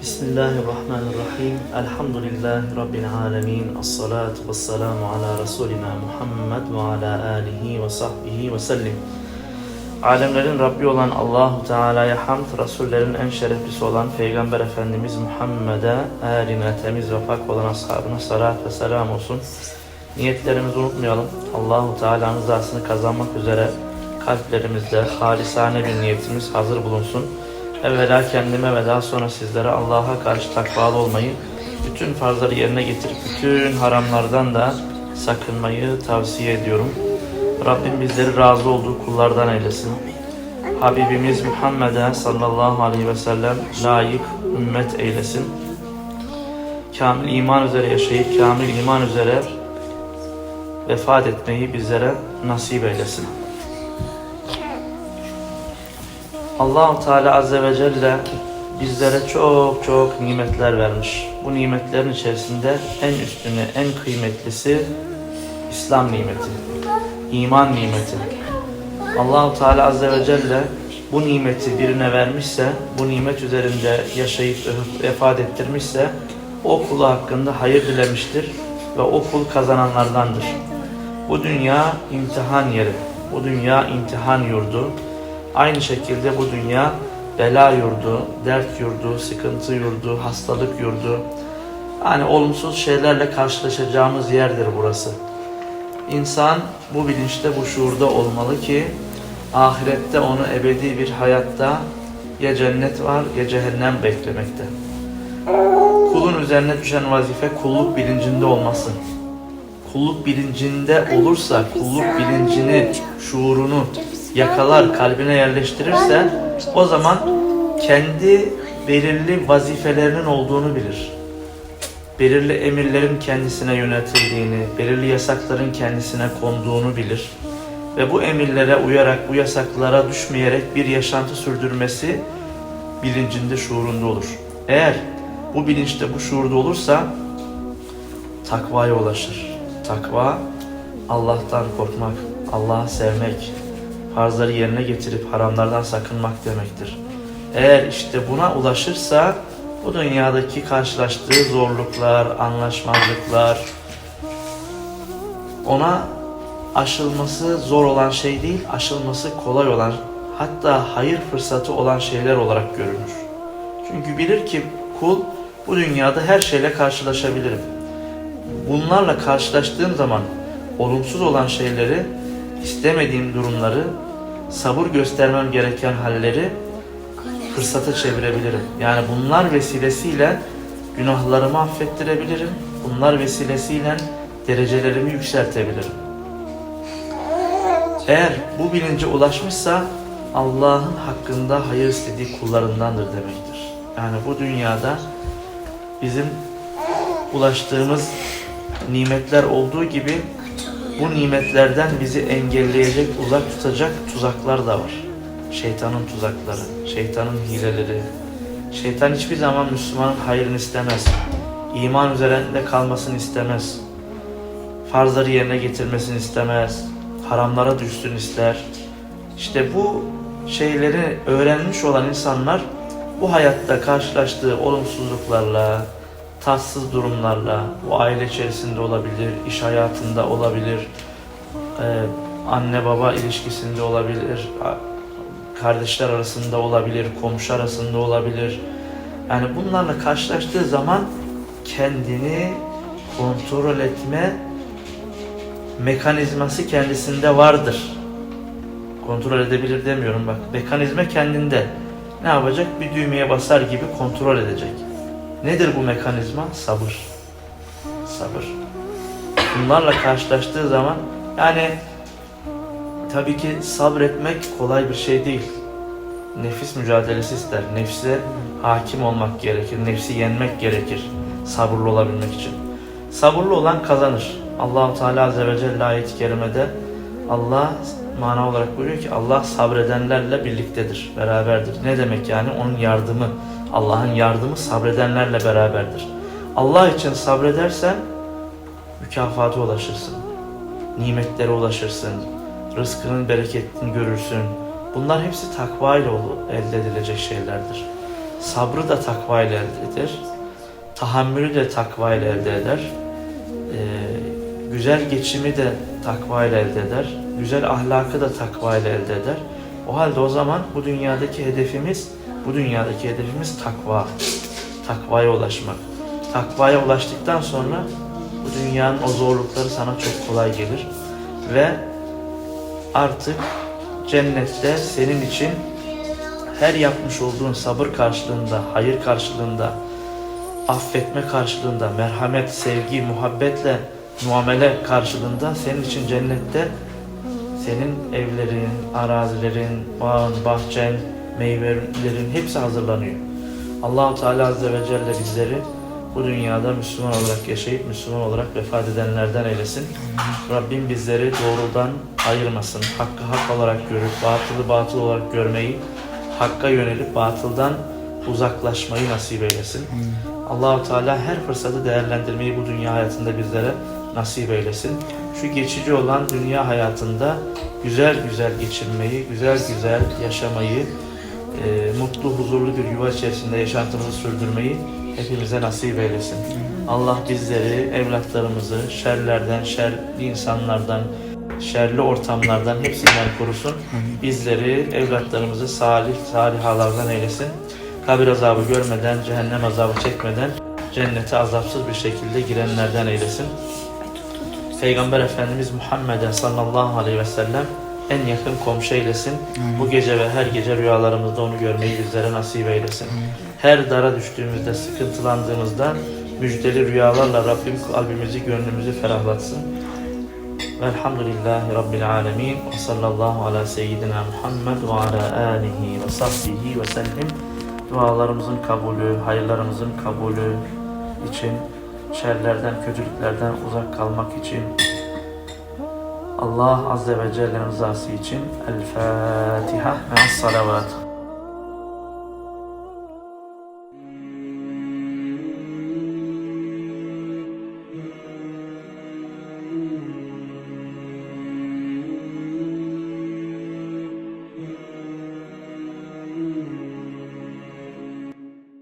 Bismillahirrahmanirrahim. Elhamdülillahi Rabbil alemin. As-salatu vesselamu ala Resulina Muhammed ve ala alihi ve sahbihi ve sellim. Alemlerin Rabbi olan Allahu Teala'ya hamd, Resullerin en şereflisi olan Peygamber Efendimiz Muhammed'e, eline temiz ve pak olan ashabına salat ve selam olsun. Niyetlerimizi unutmayalım. Allahu Teala'nın rızasını kazanmak üzere kalplerimizde halisane bir niyetimiz hazır bulunsun. Evvela kendime ve daha sonra sizlere Allah'a karşı takvalı olmayı, bütün farzları yerine getirip bütün haramlardan da sakınmayı tavsiye ediyorum. Rabbim bizleri razı olduğu kullardan eylesin. Habibimiz Muhammed'e sallallahu aleyhi ve sellem layık ümmet eylesin. Kamil iman üzere yaşayıp kamil iman üzere vefat etmeyi bizlere nasip eylesin. Allahu Teala Azze ve Celle bizlere çok çok nimetler vermiş. Bu nimetlerin içerisinde en üstünü, en kıymetlisi İslam nimeti, iman nimeti. Allahu Teala Azze ve Celle bu nimeti birine vermişse, bu nimet üzerinde yaşayıp vefat ettirmişse, o kulu hakkında hayır dilemiştir ve o kul kazananlardandır. Bu dünya imtihan yeri, bu dünya imtihan yurdu. Aynı şekilde bu dünya bela yurdu, dert yurdu, sıkıntı yurdu, hastalık yurdu. Yani olumsuz şeylerle karşılaşacağımız yerdir burası. İnsan bu bilinçte, bu şuurda olmalı ki ahirette onu ebedi bir hayatta ya cennet var ya cehennem beklemekte. Kulun üzerine düşen vazife kulluk bilincinde olması. Kulluk bilincinde olursa, kulluk bilincini, şuurunu yakalar, kalbine yerleştirirse o zaman kendi belirli vazifelerinin olduğunu bilir. Belirli emirlerin kendisine yönetildiğini, belirli yasakların kendisine konduğunu bilir. Ve bu emirlere uyarak, bu yasaklara düşmeyerek bir yaşantı sürdürmesi bilincinde, şuurunda olur. Eğer bu bilinçte, bu şuurda olursa takvaya ulaşır. Takva, Allah'tan korkmak, Allah'ı sevmek, farzları yerine getirip haramlardan sakınmak demektir. Eğer işte buna ulaşırsa bu dünyadaki karşılaştığı zorluklar, anlaşmazlıklar ona aşılması zor olan şey değil, aşılması kolay olan hatta hayır fırsatı olan şeyler olarak görünür. Çünkü bilir ki kul bu dünyada her şeyle karşılaşabilirim. Bunlarla karşılaştığım zaman olumsuz olan şeyleri istemediğim durumları, sabır göstermem gereken halleri fırsata çevirebilirim. Yani bunlar vesilesiyle günahlarımı affettirebilirim. Bunlar vesilesiyle derecelerimi yükseltebilirim. Eğer bu bilince ulaşmışsa Allah'ın hakkında hayır istediği kullarındandır demektir. Yani bu dünyada bizim ulaştığımız nimetler olduğu gibi bu nimetlerden bizi engelleyecek, uzak tutacak tuzaklar da var. Şeytanın tuzakları, şeytanın hileleri. Şeytan hiçbir zaman Müslümanın hayrını istemez. İman üzerinde kalmasını istemez. Farzları yerine getirmesini istemez. Haramlara düşsün ister. İşte bu şeyleri öğrenmiş olan insanlar bu hayatta karşılaştığı olumsuzluklarla, tatsız durumlarla, bu aile içerisinde olabilir, iş hayatında olabilir, ee, anne baba ilişkisinde olabilir, kardeşler arasında olabilir, komşu arasında olabilir. Yani bunlarla karşılaştığı zaman kendini kontrol etme mekanizması kendisinde vardır. Kontrol edebilir demiyorum bak. Mekanizma kendinde. Ne yapacak? Bir düğmeye basar gibi kontrol edecek. Nedir bu mekanizma? Sabır. Sabır. Bunlarla karşılaştığı zaman yani tabii ki sabretmek kolay bir şey değil. Nefis mücadelesi ister. Nefse hakim olmak gerekir. Nefsi yenmek gerekir. Sabırlı olabilmek için. Sabırlı olan kazanır. Allahu Teala Azze ve Celle ayet-i kerimede Allah mana olarak buyuruyor ki Allah sabredenlerle birliktedir, beraberdir. Ne demek yani? Onun yardımı, Allah'ın yardımı sabredenlerle beraberdir. Allah için sabredersen mükafata ulaşırsın. Nimetlere ulaşırsın. Rızkının bereketini görürsün. Bunlar hepsi takva ile elde edilecek şeylerdir. Sabrı da takva ile elde eder. Tahammülü de takva ile elde eder. Ee, güzel geçimi de takva ile elde eder. Güzel ahlakı da takva ile elde eder. O halde o zaman bu dünyadaki hedefimiz, bu dünyadaki hedefimiz takva. Takvaya ulaşmak. Takvaya ulaştıktan sonra bu dünyanın o zorlukları sana çok kolay gelir. Ve artık cennette senin için her yapmış olduğun sabır karşılığında, hayır karşılığında, affetme karşılığında, merhamet, sevgi, muhabbetle muamele karşılığında senin için cennette senin evlerin, arazilerin, bağın, bahçen, meyvelerin hepsi hazırlanıyor. Allahu Teala Azze ve Celle bizleri bu dünyada Müslüman olarak yaşayıp Müslüman olarak vefat edenlerden eylesin. Rabbim bizleri doğrudan ayırmasın. Hakkı hak olarak görüp batılı batıl olarak görmeyi, hakka yönelip batıldan uzaklaşmayı nasip eylesin. Allahu Teala her fırsatı değerlendirmeyi bu dünya hayatında bizlere nasip eylesin. Şu geçici olan dünya hayatında güzel güzel geçirmeyi, güzel güzel yaşamayı, e, mutlu, huzurlu bir yuva içerisinde yaşantımızı sürdürmeyi hepimize nasip eylesin. Allah bizleri, evlatlarımızı şerlerden, şerli insanlardan, şerli ortamlardan hepsinden korusun. Bizleri, evlatlarımızı salih, salihalardan eylesin. Kabir azabı görmeden, cehennem azabı çekmeden cennete azapsız bir şekilde girenlerden eylesin. Peygamber Efendimiz Muhammed'e sallallahu aleyhi ve sellem en yakın komşu eylesin. Bu gece ve her gece rüyalarımızda onu görmeyi bizlere nasip eylesin. Her dara düştüğümüzde, sıkıntılandığımızda müjdeli rüyalarla Rabbim kalbimizi, gönlümüzü ferahlatsın. Velhamdülillahi Rabbil alemin. Ve sallallahu ala seyyidina Muhammed ve ala alihi ve sahbihi ve sellim. Dualarımızın kabulü, hayırlarımızın kabulü için, şerlerden, kötülüklerden uzak kalmak için, Allah Azze ve Celle'nin rızası için El Fatiha ve Salavat.